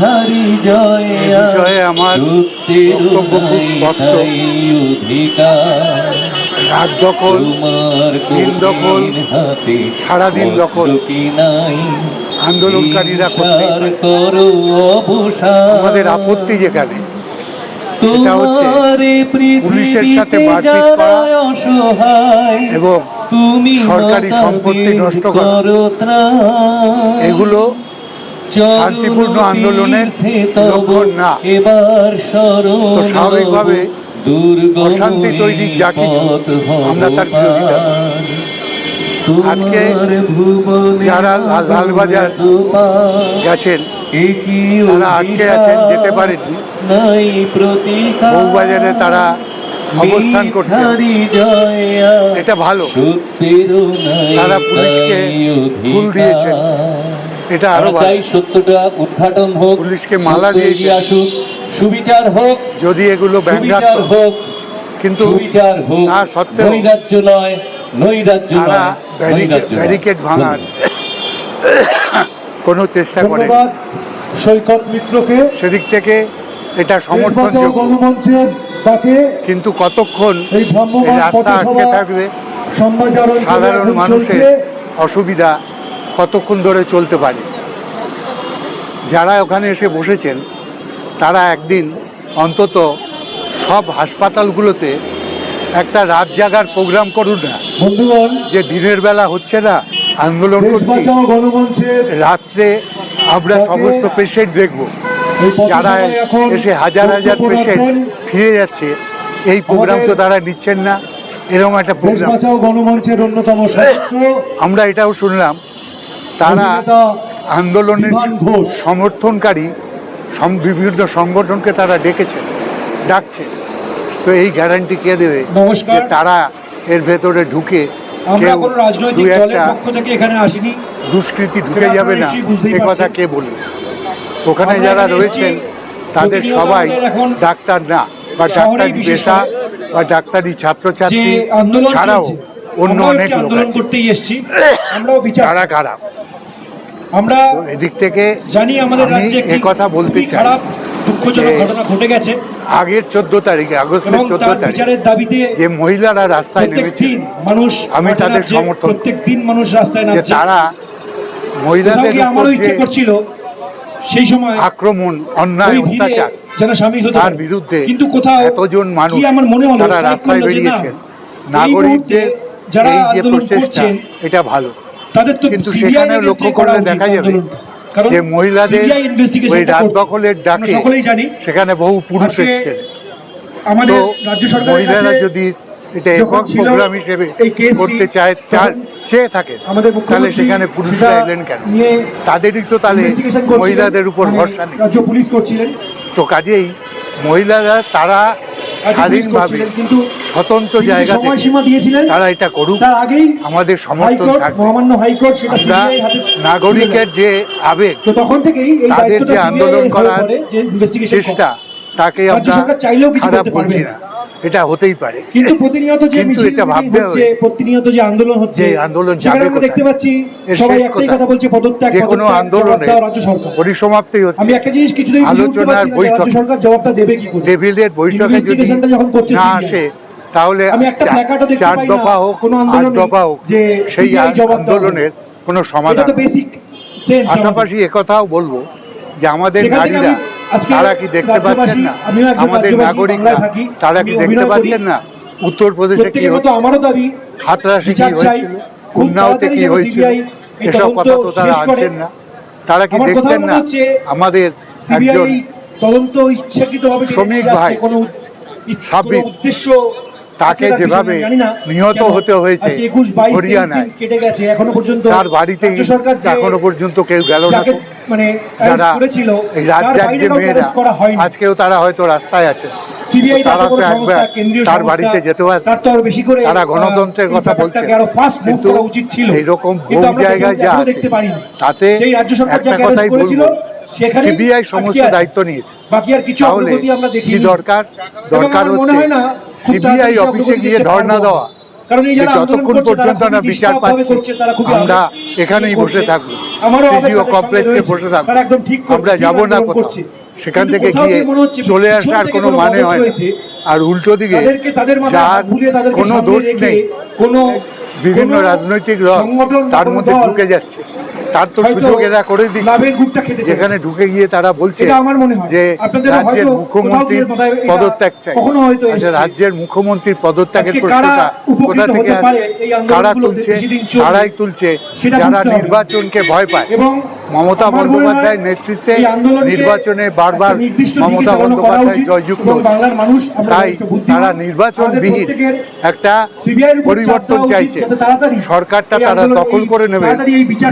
বিষয়ে আমার সত্যের বক্তব্য খুব স্পষ্ট। রাত দখল দিন দখল, সারাদিন দখল। আন্দোলনকারীরা আমাদের আপত্তি যেখানে হচ্ছে পুলিশের সাথে পৃথিবীতে মারপিট করা এবং তুমি সরকারি সম্পত্তি নষ্ট। করো এগুলো শান্তিপূর্ণ আন্দোলনের লক্ষণ না। এবার তো স্বাভাবিকভাবে অশান্তি তৈরির যা কিছু, আমরা তার বিরোধিতা আজকে যারা লাল- লালবাজার গেছেন তারা আটকে আছেন, যেতে পারেননি। বউবাজারে তারা অবস্থান জয়া, এটা ভালো তারা পুলিশকে ফুল দিয়েছেন। এটা আরও চাই সত্যটা উদ্ঘাটন হোক পুলিশকে মালা দিয়েছেন। আসুক সুবিচার হোক যদি এগুলো ব্যঙ্গাত্মক হোক কিন্তু সুবিচার হোক সত্ত্বেও নৈরাজ্য নয় নৈরাজ্য নয় ব্যারিকেড ভাঙার কোনো চেষ্টা করে সৈকত মিত্রকে। সেদিক থেকে এটা সমর্থনযোগ্য গণমঞ্চের কিন্তু কতক্ষণ এই এই রাস্তা আটকে থাকবে? সাধারণ মানুষের অসুবিধা কতক্ষণ ধরে চলতে পারে। যারা ওখানে এসে বসেছেন তারা একদিন অন্তত সব হাসপাতালগুলোতে একটা রাত জাগার প্রোগ্রাম করুন না। যে দিনের বেলা হচ্ছে না আন্দোলন করছি। রাত্রে আমরা সমস্ত পেশেন্ট দেখব। যারা এসে হাজার হাজার পেশেন্ট ফিরে যাচ্ছে এই প্রোগ্রাম তো তারা নিচ্ছেন না। এরকম একটা প্রোগ্রাম গণমঞ্চের অন্যতম আমরা এটাও শুনলাম তারা আন্দোলনের সমর্থনকারী বিভিন্ন সংগঠনকে তারা ডেকেছে ডাকছে। তো এই গ্যারান্টি কে দেবে? যে তারা এর ভেতরে ঢুকে কেউ দু একটা দুষ্কৃতি ঢুকে যাবে না। এ কথা কে বলবে? ওখানে যারা রয়েছেন তাদের সবাই ডাক্তার না বা ডাক্তারি পেশা বা ডাক্তারি ছাত্রছাত্রী ছাড়াও অন্য অনেক লোক আছে। করতেই এসেছি আমরাও বিচার কারা কারা আমরা এদিক থেকে জানি আমাদের রাজ্যে কথা বলতে চাই খারাপ দুঃখজনক ঘটনা ঘটে গেছে। আগের চোদ্দ তারিখে আগস্টের চোদ্দ তার দাবিতে যে মহিলারা রাস্তায় নেমেছে মানুষ আমি তাদের সমর্থন প্রত্যেক দিন মানুষ রাস্তায় নামছে তারা মহিলাদের আমারও ইচ্ছে করছিল সেই সময় আক্রমণ অন্যায় অত্যাচার যেন সামিল হতে তার বিরুদ্ধে কিন্তু কোথাও এতজন মানুষ আমার মনে হলো? তারা রাস্তায় বেরিয়েছেন। নাগরিকদের যারা এই যে প্রচেষ্টা এটা ভালো। তাদের তো কিন্তু সেখানে লক্ষ্য করলে দেখা যাবে। যে মহিলাদের ওই রাত দখলের ডাকে সেখানে বহু পুরুষ এসেছেন। আমাদের রাজ্য সরকারের মহিলারা যদি এটা একক প্রোগ্রাম হিসেবে করতে চায় চার চেয়ে থাকে তাহলে সেখানে পুরুষরা এলেন কেন? তাদেরই তো তাহলে মহিলাদের উপর মানে ভরসা নেই। রাজ্য পুলিশ করছিলেন। তো কাজেই মহিলারা তারা স্বাধীনভাবে কিন্তু স্বতন্ত্র তিনি জায়গা সময়সীমা দিয়েছিলেন তারা এটা করুক। আমাদের সমর্থন থাকবে। মহামান্য হাইকোর্ট সেটা আমরা নাগরিকের যে আবেগ তো তখন থেকেই তাদের যে আন্দোলন করার চেষ্টা তাকে আমরা চাইলেও কিছু খারাপ করতে পারবে বলছি না। এটা হতেই পারে। কিন্তু প্রতিনিয়ত যে কিন্তু মিছিল এটা ভাবতে হচ্ছে প্রতিনিয়ত যে আন্দোলন হচ্ছে যে আন্দোলন যাবে আমরা দেখতে পাচ্ছি সবাই একটাই কথা বলছে পদত্যাগ যে কোনো আন্দোলনে রাজ্য সরকার। পরিসমাপ্তি আমি একটা জিনিস কিছুতেই বুঝে আলোচনার রাজ্য সরকার জবাবটা দেবে কি করে? টেবিলের বৈঠকে যদি না আসে তাহলে আমি একটা প্ল্যাকার্ডও দেখতে চার পাই না, দফা হোক কোনো আট আন্দোলনে দফা হোক যে সেই আন্দোলনের কোনো এটা সমাধান তো বেসিক সেন্স পাশাপাশি একথাও বলব যে আমাদের নারীরা তারা কি দেখতে পাচ্ছেন না? আমাদের নাগরিকরা তারা কি দেখতে পাচ্ছেন না? উত্তরপ্রদেশে কি প্রত্যেকের আমারও দাবি হাতরাশি কি হয়েছিল? উন্নাওতে কি হয়েছিল? এসব কথা তো তারা আনছেন না। তারা কি দেখছেন না? আমাদের একজন তদন্ত ইচ্ছাকৃতভাবে শ্রমিক ভাই, সাব্বির, উদ্দেশ্য তাকে যেভাবে। নিহত হতে হয়েছে আজকে 21, 22, হরিয়ানায়, কেটে গেছে এখনও পর্যন্ত তার বাড়িতে এখনও পর্যন্ত কেউ গেল না। মানে যারা এই তার যে মেয়েরা আজকেও তারা হয়তো রাস্তায় আছে। তারা তার তো একবার তার বাড়িতে যেতে পারে। তার গণতন্ত্রের কথা মুভ কিন্তু এইরকম বহু জায়গায় যা আছে, তাতে একটা কথাই বলব সিবিআই সমস্ত দায়িত্ব নিয়েছে। তাহলে কি দরকার? দরকার হচ্ছে সিবিআই অফিসে গিয়ে ধর্ণা দেওয়া। যতক্ষণ পর্যন্ত না বিচার পাচ্ছি আমরা এখানেই বসে থাকব সিজিও কমপ্লেক্সে বসে থাকব। আমরা যাব না কোথাও। সেখান থেকে গিয়ে চলে আসার কোনো মানে হয় না। আর উল্টো দিকে যার কোনো দোষ নেই। কোনো বিভিন্ন রাজনৈতিক দল তার মধ্যে ঢুকে যাচ্ছে। তার তো সুযোগ এরা করে দিচ্ছে। যেখানে ঢুকে গিয়ে তারা বলছে। যে রাজ্যের মুখ্যমন্ত্রীর পদত্যাগ চাই আচ্ছা রাজ্যের মুখ্যমন্ত্রীর পদত্যাগের প্রশ্নটা কোথা থেকে আসছে? কারা তুলছে? কারাই তুলছে? যারা নির্বাচনকে ভয় পায়। এবং মমতা বন্দ্যোপাধ্যায়ের নেতৃত্বে নির্বাচনে বারবার মমতা বন্দ্যোপাধ্যায় জয়যুক্ত তাই তারা নির্বাচনবিহীন একটা পরিবর্তন চাইছে। সরকারটা তারা দখল করে নেবে।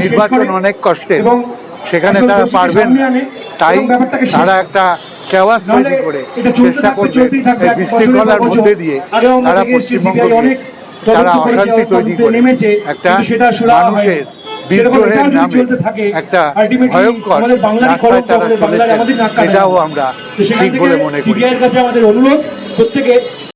নির্বাচন অনেক কষ্টের সেখানে তারা পারবেন তাই তারা একটা কেওয়াস তৈরি করে। চেষ্টা থাকবে, এই বিশৃঙ্খলার মধ্যে দিয়ে তারা পশ্চিমবঙ্গকে তারা অশান্তি তৈরি করে। একটা। মানুষের বিদ্রোহের নামে একটা ভয়ঙ্কর রাস্তায় তারা চলেছে এটাও আমরা ঠিক বলে মনে করি। CBI এর কাছে আমাদের অনুরোধ প্রত্যেকে